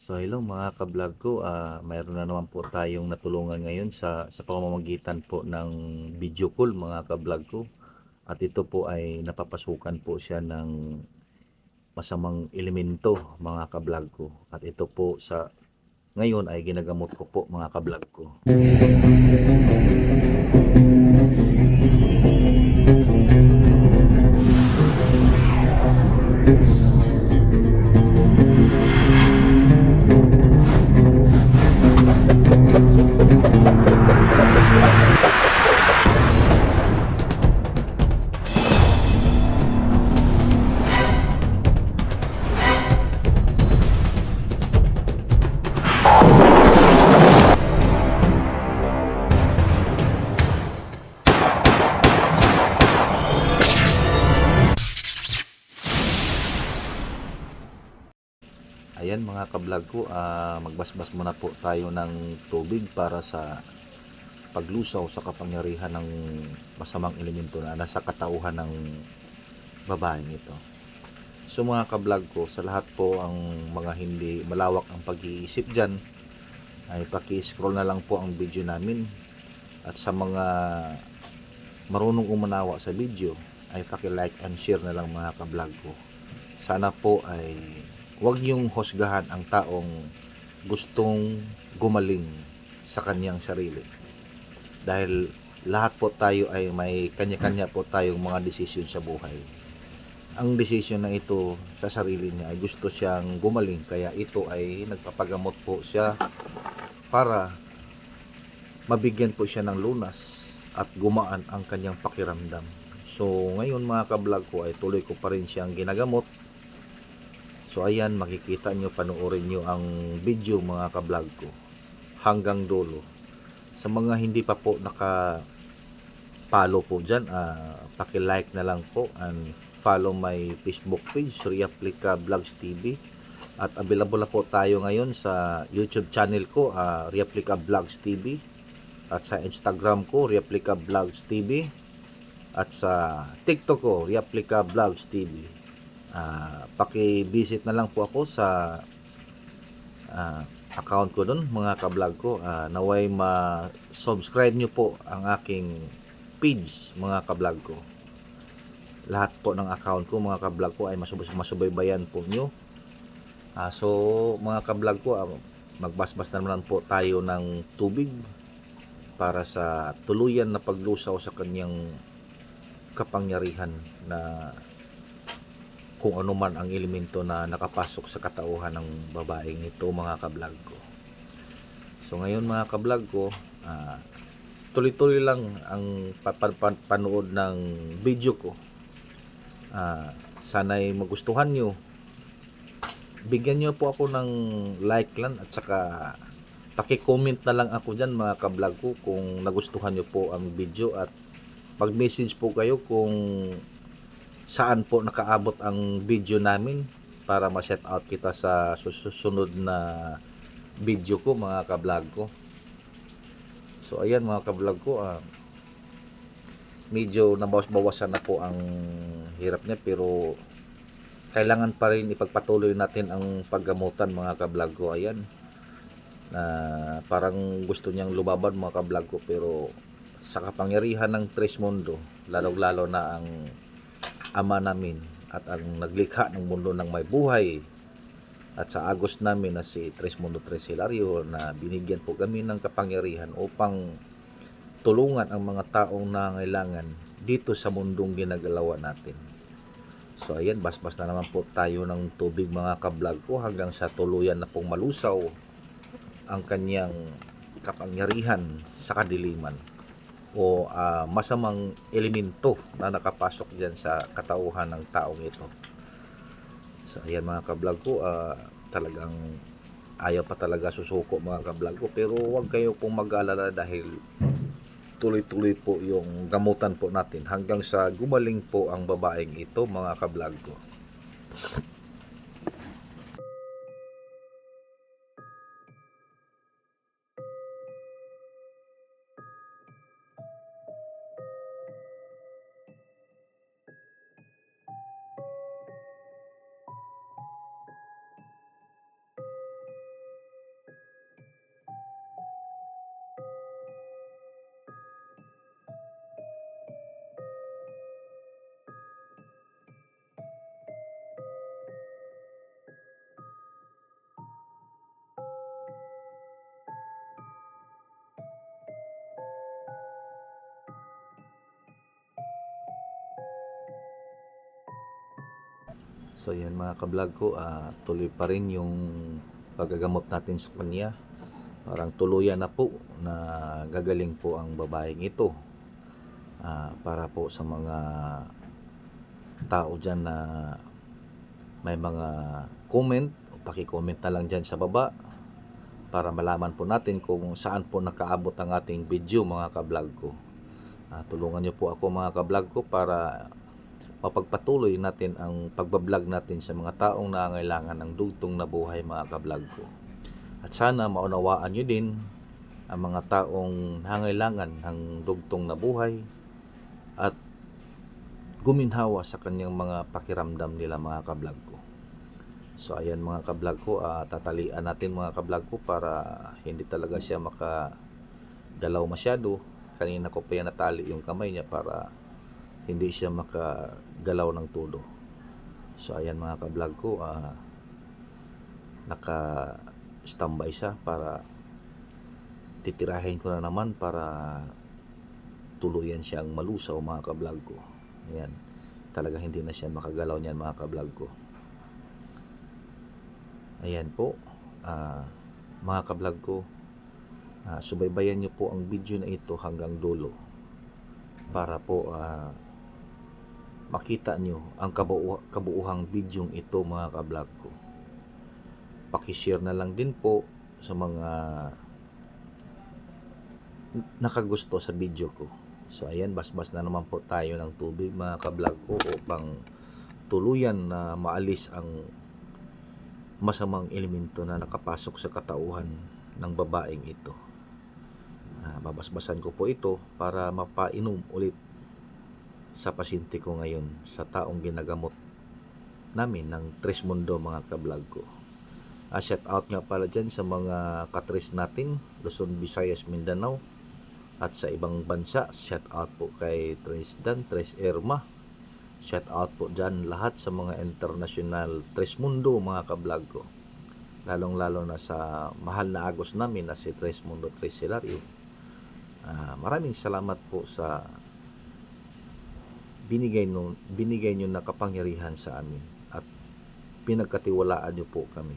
So hello mga ka-vlog ko, ah, mayroon na naman po tayong natulungan ngayon sa sa pamamagitan po ng video call mga ka-vlog ko. At ito po ay napapasukan po siya ng masamang elemento mga ka-vlog ko. At ito po sa ngayon ay ginagamot ko po mga ka-vlog ko. Mga ka-vlog ko, ah, magbasbas muna po tayo ng tubig para sa paglusaw sa kapangyarihan ng masamang elemento na nasa katauhan ng babaeng ito. So mga ka-vlog ko, sa lahat po ang mga hindi malawak ang pag-iisip dyan, ay paki-scroll na lang po ang video namin. At sa mga marunong umanawa sa video, ay paki-like and share na lang mga ka-vlog ko. Sana po ay huwag niyong husgahan ang taong gustong gumaling sa kanyang sarili. Dahil lahat po tayo ay may kanya-kanya po tayong mga desisyon sa buhay. Ang desisyon na ito sa sarili niya ay gusto siyang gumaling kaya ito ay nagpapagamot po siya para mabigyan po siya ng lunas at gumaan ang kanyang pakiramdam. So ngayon mga ka-vlog ko ay tuloy ko pa rin siyang ginagamot So ayan, makikita nyo, panoorin nyo ang video mga ka-vlog ko hanggang dulo. Sa mga hindi pa po naka follow po dyan, ah, paki-like na lang po and follow my Facebook page, Reaplica Vlogs TV. At available na po tayo ngayon sa YouTube channel ko, ah, Reaplica Vlogs TV. At sa Instagram ko, Reaplica Vlogs TV. At sa TikTok ko, Reaplica Vlogs TV ah paki-visit na lang po ako sa ah, account ko doon mga ka-vlog ko. Ah, naway ma-subscribe nyo po ang aking page mga ka-vlog ko. Lahat po ng account ko mga ka-vlog ko ay masub masubaybayan po nyo Ah, so mga ka-vlog ko ah, magbasbas na naman po tayo ng tubig para sa tuluyan na paglusaw sa kanyang kapangyarihan na kung ano man ang elemento na nakapasok sa katauhan ng babaeng ito mga kablog ko. So ngayon mga kablog ko, ah, tuloy-tuloy lang ang pa- pa- pa- panood ng video ko. Ah, sana'y magustuhan nyo. Bigyan nyo po ako ng like lang at saka paki-comment na lang ako dyan mga kablog ko kung nagustuhan nyo po ang video at mag-message po kayo kung saan po nakaabot ang video namin para ma-set out kita sa susunod na video ko mga ka-vlog ko. So ayan mga ka-vlog ko, ah, medyo nabawas-bawasan na po ang hirap niya pero kailangan pa rin ipagpatuloy natin ang paggamutan mga ka-vlog ko. Ayan na parang gusto niyang lumaban mga ka-vlog ko pero sa kapangyarihan ng Tres Mundo, lalong-lalo na ang ama namin at ang naglikha ng mundo ng may buhay at sa agos namin na si Tres Mundo Tres Hilario na binigyan po kami ng kapangyarihan upang tulungan ang mga taong nangailangan dito sa mundong ginagalawan natin. So ayan, basbas na naman po tayo ng tubig mga kablog ko hanggang sa tuluyan na pong malusaw ang kanyang kapangyarihan sa kadiliman o ah, masamang elemento na nakapasok dyan sa katauhan ng taong ito. So ayan mga kablog ko, ah, talagang ayaw pa talaga susuko mga kablog ko pero huwag kayo pong mag-alala dahil tuloy-tuloy po yung gamutan po natin hanggang sa gumaling po ang babaeng ito mga kablog ko. So yan mga kablog ko, ah, tuloy pa rin yung pagagamot natin sa kanya. Parang tuluyan na po na gagaling po ang babaeng ito. Ah, para po sa mga tao dyan na may mga comment, paki-comment na lang dyan sa baba para malaman po natin kung saan po nakaabot ang ating video mga kablog ko. Ah, tulungan niyo po ako mga kablog ko para mapagpatuloy natin ang pagbablog natin sa mga taong nangangailangan ng dugtong na buhay mga kablog ko. At sana maunawaan nyo din ang mga taong nangangailangan ng dugtong na buhay at guminhawa sa kanyang mga pakiramdam nila mga kablog ko. So ayan mga kablog ko, ah, tatalian natin mga kablog ko para hindi talaga siya makagalaw masyado. Kanina ko pa yan natali yung kamay niya para hindi siya makagalaw ng todo. So ayan mga kablog ko, ah, naka standby siya para titirahin ko na naman para tuluyan siyang malusaw mga kablog ko. Ayan, talaga hindi na siya makagalaw niyan mga kablog ko. Ayan po, ah, mga kablog ko, ah, subaybayan niyo po ang video na ito hanggang dulo para po ah, makita nyo ang kabuo, kabuuhang video ito mga kablog ko. Pakishare na lang din po sa mga nakagusto sa video ko. So ayan, basbas na naman po tayo ng tubig mga kablog ko upang tuluyan na maalis ang masamang elemento na nakapasok sa katauhan ng babaeng ito. Ah, babasbasan ko po ito para mapainom ulit sa pasyente ko ngayon sa taong ginagamot namin ng Tres Mundo mga kablog ko. Ah, shout out nga pala dyan sa mga katres natin, Luzon, Visayas, Mindanao at sa ibang bansa. Shout out po kay Tres Dan, Tres Irma. Shout out po dyan lahat sa mga international Tres Mundo mga kablog ko. Lalong lalo na sa mahal na agos namin na si Tres Mundo Tres Hilario. Ah, maraming salamat po sa binigay no binigay niyo na kapangyarihan sa amin at pinagkatiwalaan niyo po kami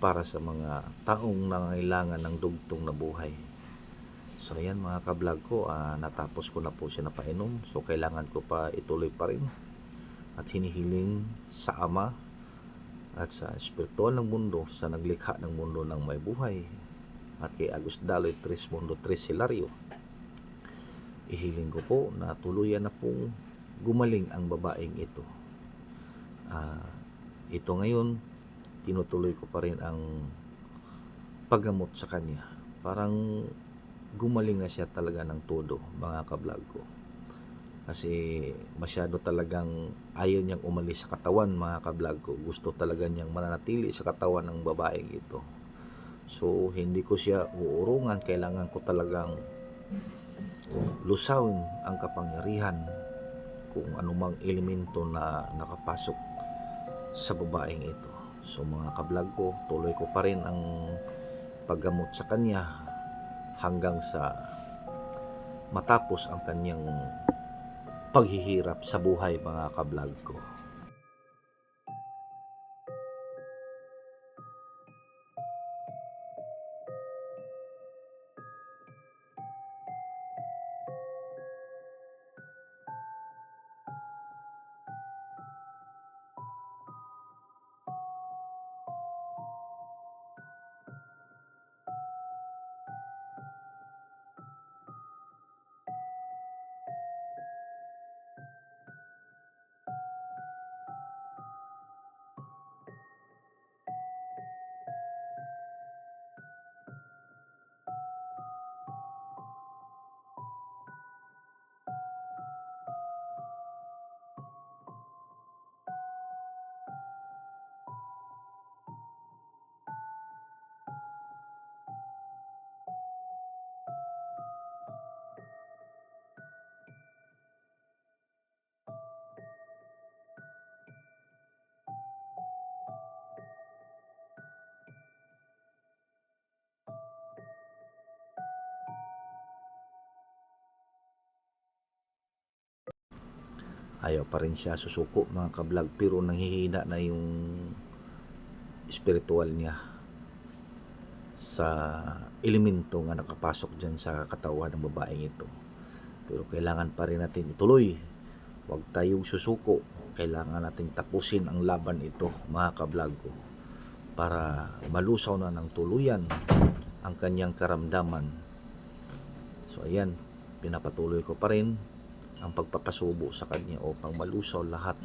para sa mga taong nangailangan ng dugtong na buhay. So ayan mga kablog ko, ah, natapos ko na po siya napainom. So kailangan ko pa ituloy pa rin at hinihiling sa Ama at sa espiritual ng mundo sa naglikha ng mundo ng may buhay at kay Agus Daloy Tres Mundo Tres Hilario. Ihiling ko po na tuluyan na pong gumaling ang babaeng ito. Ah, ito ngayon, tinutuloy ko pa rin ang paggamot sa kanya. Parang gumaling na siya talaga ng todo, mga kablog ko. Kasi masyado talagang ayaw niyang umalis sa katawan, mga kablog ko. Gusto talaga niyang mananatili sa katawan ng babaeng ito. So, hindi ko siya uurungan. Kailangan ko talagang lusawin ang kapangyarihan kung anumang elemento na nakapasok sa babaeng ito. So mga kablog ko, tuloy ko pa rin ang paggamot sa kanya hanggang sa matapos ang kanyang paghihirap sa buhay mga kablog ko. Ayaw pa rin siya susuko mga kablog. Pero nanghihina na yung spiritual niya sa elemento nga nakapasok dyan sa katawan ng babaeng ito. Pero kailangan pa rin natin ituloy. Huwag tayong susuko. Kailangan nating tapusin ang laban ito mga kablog ko para malusaw na ng tuluyan ang kanyang karamdaman. So ayan. Pinapatuloy ko pa rin ang pagpapasubo sa kanya upang malusaw lahat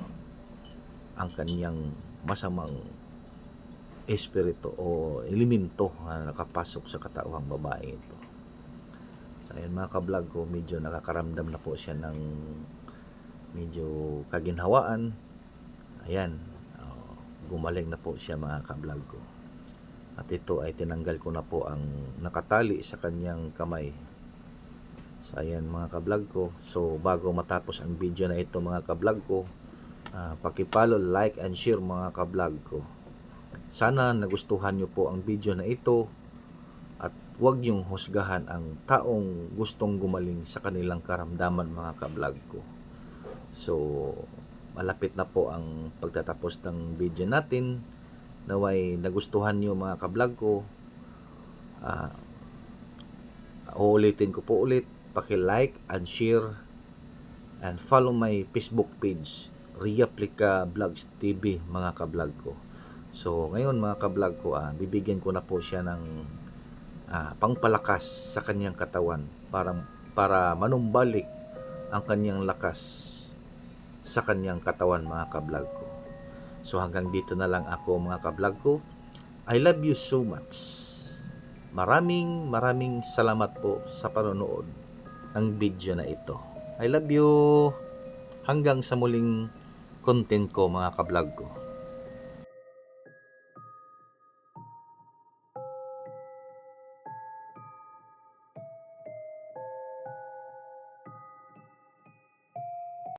ang kanyang masamang espiritu o elemento na nakapasok sa katawang babae ito. So ayan mga kablog ko, medyo nakakaramdam na po siya ng medyo kaginhawaan. Ayan, oh, gumaling na po siya mga kablog ko. At ito ay tinanggal ko na po ang nakatali sa kanyang kamay. So ayan mga kablog ko. So bago matapos ang video na ito mga kablog ko, ah, pakipalo, like and share mga kablog ko. Sana nagustuhan nyo po ang video na ito at huwag nyong husgahan ang taong gustong gumaling sa kanilang karamdaman mga kablog ko. So, malapit na po ang pagtatapos ng video natin. Naway nagustuhan nyo mga kablog ko. Ah, uulitin ko po ulit. Paki-like and share and follow my Facebook page Ria Plica Vlogs TV mga kablog ko. So, ngayon mga kablog ko, ah, bibigyan ko na po siya ng ah, pangpalakas sa kanyang katawan para para manumbalik ang kanyang lakas sa kanyang katawan mga kablog ko. So hanggang dito na lang ako mga kablog ko. I love you so much. Maraming maraming salamat po sa panonood ng video na ito. I love you. Hanggang sa muling content ko mga kablog ko.